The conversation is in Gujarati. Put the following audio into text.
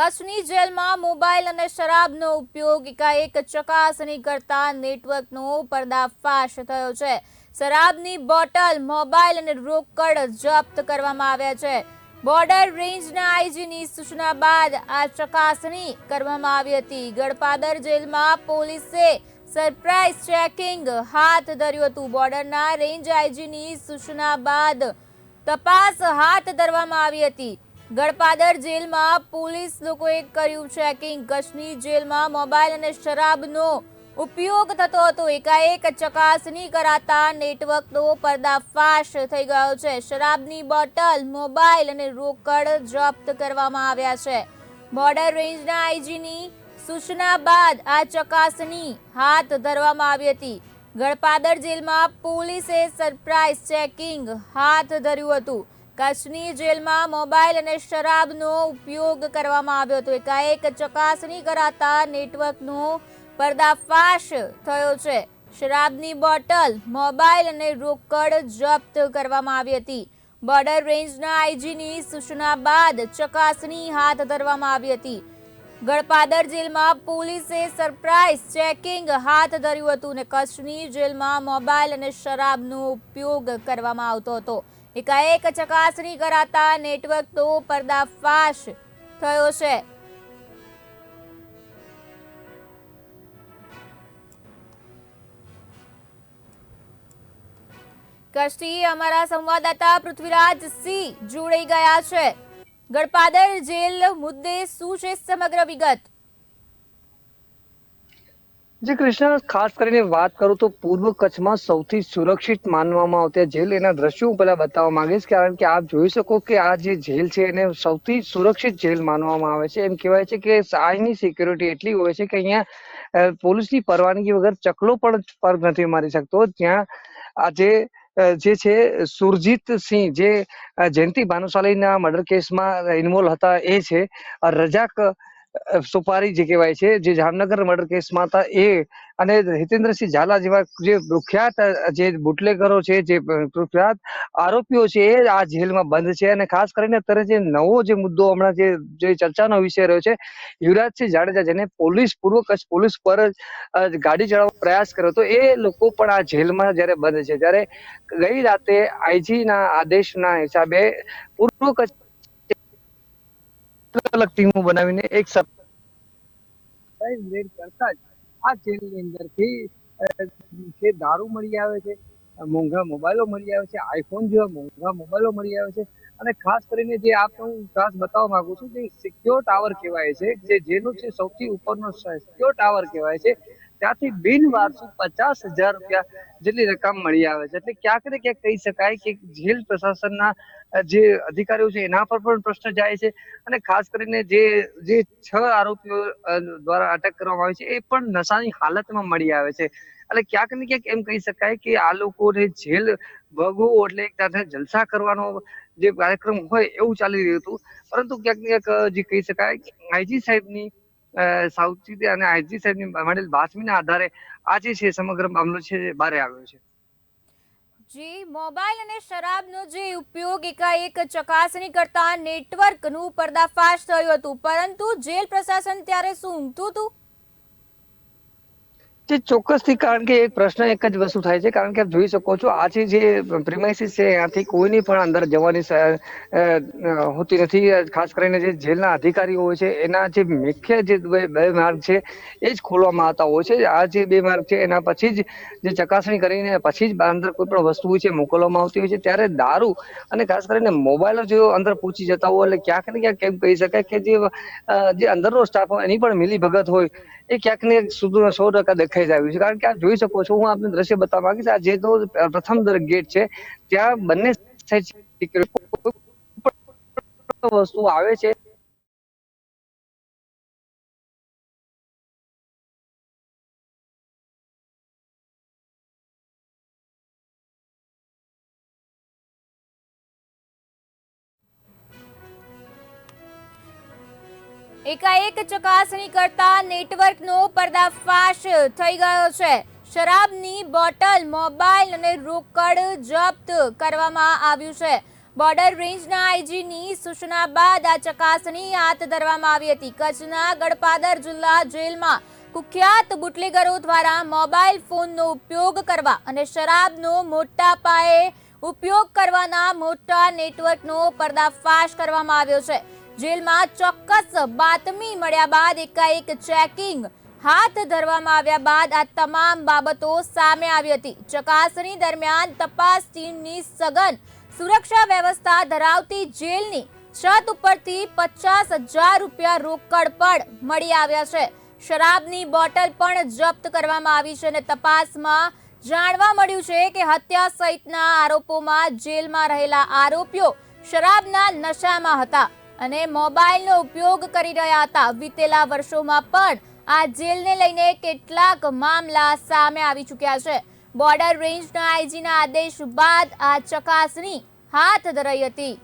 કચ્છની જેલમાં મોબાઈલ અને શરાબનો ઉપયોગ એકાએક ચકાસણી કરતા નેટવર્કનો પર્દાફાશ થયો છે. શરાબની બોટલ, મોબાઈલ અને રોકડ જપ્ત કરવામાં આવ્યા છે. બોર્ડર રેન્જના આઈજીની સૂચના બાદ આ ચકાસણી કરવામાં આવી હતી. ગડપાદર જેલમાં પોલીસે સરપ્રાઇઝ ચેકિંગ હાથ ધર્યું હતું. બોર્ડરના રેન્જ આઈજીની સૂચના બાદ તપાસ હાથ ધરવામાં આવી હતી. ગડપાદર જેલમાં પોલીસ લોકોએ કર્યું ચેકિંગ કચ્છની જેલમાં મોબાઈલ અને શરાબનો ઉપયોગ થતો હતો. એકાએક ચકાસણી કરાતા નેટવર્કનો પર્દાફાશ થઈ ગયો છે. શરાબની બોટલ, મોબાઈલ અને રોકડ જપ્ત કરવામાં આવ્યા છે. બોર્ડર રેન્જના આઈજીની સૂચના બાદ આ ચકાસણી હાથ ધરવામાં આવી હતી. ગળપાદર જેલમાં પોલીસે સરપ્રાઇઝ ચેકિંગ હાથ ધર્યું હતું. કચ્છની જેલમાં મોબાઈલ અને શરાબનો ઉપયોગ કરવામાં આવ્યો હતો. એકાએક ચકાસણી કરાતા નેટવર્કનો પર્દાફાશ થયો છે. શરાબની બોટલ, મોબાઈલ અને રોકડ જપ્ત કરવામાં આવી હતી. બોર્ડર રેન્જના આઈજીની સૂચના બાદ ચકાસણી હાથ ધરવામાં આવી હતી. ગડપાદર જેલમાં પોલીસે સરપ્રાઇઝ ચેકિંગ હાથ ધર્યું હતું અને કચ્છની જેલમાં મોબાઈલ અને શરાબનો ઉપયોગ કરવામાં આવતો હતો. એકાએક ચકાસણી કરાતા નેટવર્કનો પર્દાફાશ થયો છે. કચ્છથી અમારા સંવાદદાતા પૃથ્વીરાજ સિંહ જોડાઈ ગયા છે. ગડપાદર જેલ મુદ્દે શું છે સમગ્ર વિગત? જે કૃષ્ણ, ખાસ કરીને વાત કરું તો પૂર્વ કચ્છમાં સૌથી સુરક્ષિત માનવામાં આવતી જેલ એના દ્રશ્યો હું પહેલા બતાવવા માંગીશ કારણ કે આપ જોઈ શકો કે આ જે જેલ છે એને સૌથી સુરક્ષિત જેલ માનવામાં આવે છે. એમ કહેવાય છે કે અહીંની સિક્યોરિટી એટલી હોય છે કે અહીંયા પોલીસની પરવાનગી વગર ચકલો પણ, પર નથી મારી શકતો. ત્યાં આજે જે છે સુરજીત સિંહ, જે જયંતિ ભાનુશાલીના મર્ડર કેસમાં ઇન્વોલ્વ હતા એ છે. રજાક સુપારી જે કહેવાય છે, જે જામનગર મર્ડર કેસમાં હતા એ અને હિતેન્દ્રસિંહ ઝાલા જેવા જે પ્રખ્યાત જે બુટલેગરો છે, જે પ્રખ્યાત આરોપીઓ છે, એ આ જેલમાં બંધ છે અને ખાસ કરીને અત્યારે જે નવો જે મુદ્દો હમણાં જે જે ચર્ચાનો વિષય રહ્યો છે, યુવરાજસિંહ જાડેજા જેને પોલીસ પૂર્વ કચ્છ પોલીસ પર જ ગાડી ચડાવવાનો પ્રયાસ કર્યો હતો, એ લોકો પણ આ જેલમાં જ્યારે બંધ છે, ત્યારે ગઈ રાતે આઈજીના આદેશના હિસાબે પૂર્વ કચ્છ અલગ ટીમો બનાવીને એક સરપ્રાઈઝ કરતા જ. આ ચેનલની અંદરથી જે દારૂ મળી આવે છે, મોંઘા મોબાઈલો મળી આવે છે, આઈફોન જેવા મોંઘા મોબાઈલો મળી આવે છે અને ખાસ કરીને જે આપને હું ખાસ બતાવવા માંગુ છું, જે સિક્યોર ટાવર કહેવાય છે, જે જેનું છે સૌથી ઉપરનો સિક્યોર ટાવર કહેવાય છે ત્યાંથી બિન વારસુ પચાસ હજાર રૂપિયા જેટલી રકમ મળી આવે છે. એટલે ક્યાંક ને ક્યાંક કહી શકાય કે જેલ પ્રશાસનના જે અધિકારીઓ છે એના પર પણ પ્રશ્ન જાય છે અને ખાસ કરીને જે જે છ આરોપીઓ દ્વારા અટક કરવામાં આવી છે એ પણ નશાની હાલતમાં મળી આવે છે. એટલે ક્યાંક ને ક્યાંક એમ કહી શકાય કે આ લોકોને જેલ ભોગવવું એટલે એક સાથે જલસા કરવાનો જે કાર્યક્રમ હોય એવું ચાલી રહ્યું હતું. પરંતુ ક્યાંક ને ક્યાંક જે કહી શકાય આઈજી સાહેબની સાવચેતી અને આઈજી સાહેબની મળેલ બાતમીના આધારે આ જે છે સમગ્ર મામલો છે બહાર આવ્યો છે. જી, મોબાઈલ અને શરાબનો જે ઉપયોગ એકાએક ચકાસણી કરતા નેટવર્કનું પર્દાફાશ થયું હતું, પરંતુ જેલ પ્રશાસન ત્યારે શું ઊંઘતું હતું? જે ચોક્કસથી કારણ કે એક પ્રશ્ન એક જ વસ્તુ થાય છે, કારણ કે આપ જોઈ શકો છો આજે જે પ્રિમાઇસીસ છે, ત્યાંથી કોઈની પણ અંદર જવાની હોતી નથી. ખાસ કરીને જે જેલના અધિકારીઓ હોય છે, એના જે મુખ્ય જે બે માર્ગ છે, એ જ ખોલવામાં આવતા હોય છે. આ જે બે માર્ગ છે, એના પછી જ જે ચકાસણી કરીને પછી જ અંદર કોઈ પણ વસ્તુ છે મોકલવામાં આવતી હોય છે. ત્યારે દારૂ અને ખાસ કરીને મોબાઈલો જો અંદર પૂછી જતા હોય, એટલે ક્યાંક ને ક્યાંક એમ કહી શકાય કે જે અંદરનો સ્ટાફ એની પણ મિલી ભગત હોય. એ ક્યાંક ને સુધી સો ટકા દેખાઈ જ આવ્યું છે. કારણ કે આ જોઈ શકો છો, હું આપને દ્રશ્ય બતાવવા માંગીશ, આ જે તો પ્રથમ ગેટ છે, ત્યાં બંને સાઈડ વસ્તુ આવે છે એકાએક ચકાસણી કરતા નેટવર્કનો પર્દાફાશ થઈ ગયો છે. શરાબની બોટલ, મોબાઈલ અને રોકડ જપ્ત કરવામાં આવ્યું છે. બોર્ડર રેન્જના આઈજીની સૂચના બાદ આ ચકાસણી હાથ ધરવામાં આવી હતી. કચ્છના ગડપાદર જિલ્લા જેલમાં કુખ્યાત બુટલેગરો દ્વારા મોબાઈલ ફોનનો ઉપયોગ કરવા અને શરાબનો મોટા પાયે ઉપયોગ કરવાના મોટા નેટવર્કનો પર્દાફાશ કરવામાં આવ્યો છે. જેલમાં ચોક્કસ બાતમી મળ્યા બાદ એકાએક ચેકિંગ હાથ ધરવામાં આવ્યા બાદ આ તમામ બાબતો સામે આવી હતી. ચકાસણી દરમિયાન તપાસ ટીમની સઘન સુરક્ષા વ્યવસ્થા ધરાવતી જેલની છત ઉપરથી પચાસ હજાર રૂપિયા રોકડ પણ મળી આવ્યા છે. શરાબની બોટલ પણ જપ્ત કરવામાં આવી છે અને તપાસમાં જાણવા મળ્યું છે કે હત્યા સહિતના આરોપોમાં જેલમાં રહેલા આરોપીઓ શરાબના નશામાં હતા. અને મોબાઈલનો ઉપયોગ કરી રહ્યા હતા. વીતેલા વર્ષોમાં પણ આ જેલને લઈને કેટલાક મામલા સામે આવી ચૂક્યા છે. બોર્ડર રેન્જના આઈજીના આદેશ બાદ આ ચકાસણી હાથ ધરાઈ હતી.